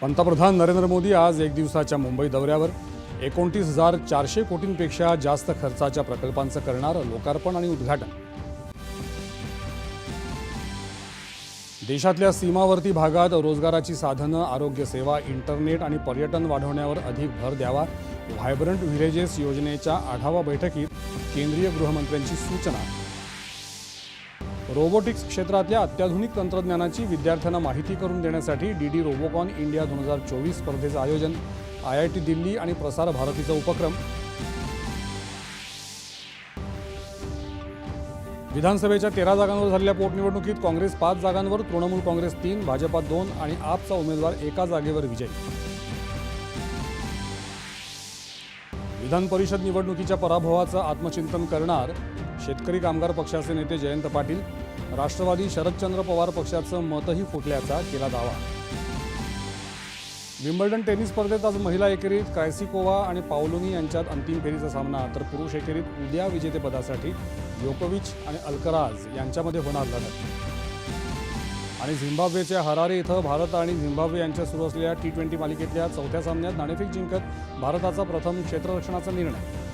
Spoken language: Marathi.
पंतप्रधान नरेंद्र मोदी आज एक दिवसाच्या मुंबई दौऱ्यावर एकोणतीस हजार चारशे कोटींपेक्षा जास्त खर्चाच्या प्रकल्पांचं करणार लोकार्पण आणि उद्घाटन. देशातल्या सीमावर्ती भागात रोजगाराची साधनं आरोग्यसेवा इंटरनेट आणि पर्यटन वाढवण्यावर अधिक भर द्यावा व्हायब्रंट व्हिलेजेस योजनेच्या आढावा बैठकीत केंद्रीय गृहमंत्र्यांची सूचना. रोबोटिक्स क्षेत्रातल्या अत्याधुनिक तंत्रज्ञानाची विद्यार्थ्यांना माहिती करून देण्यासाठी डी डी रोबोकॉन इंडिया दोन हजार चोवीस स्पर्धेचं आयोजन आय आय टी दिल्ली आणि प्रसार भारतीचा उपक्रम. विधानसभेच्या तेरा जागांवर झालेल्या पोटनिवडणुकीत काँग्रेस पाच जागांवर तृणमूल काँग्रेस तीन भाजपा दोन आणि आपचा उमेदवार एका जागेवर विजयी. विधान परिषद निवडणुकीच्या पराभवाचं आत्मचिंतन करणार शेतकरी कामगार पक्षाचे नेते जयंत पाटील राष्ट्रवादी शरदचंद्र पवार पक्षाचं मतही फुटल्याचा केला दावा. विम्बल्डन टेनिस स्पर्धेत आज महिला एकेरीत क्रायसिकोवा आणि पावलोनी यांच्यात अंतिम फेरीचा सामना तर पुरुष एकेरीत उद्या विजेतेपदासाठी योकोविच आणि अल्कराज यांच्यामध्ये होणार लढत. आणि झिम्बाब्वेच्या हरारे इथं भारत आणि झिम्बाब्वे यांच्यात सुरू असलेल्या टी ट्वेंटी मालिकेतल्या चौथ्या सामन्यात नाणेफेक जिंकत भारताचा प्रथम क्षेत्ररक्षणाचा निर्णय.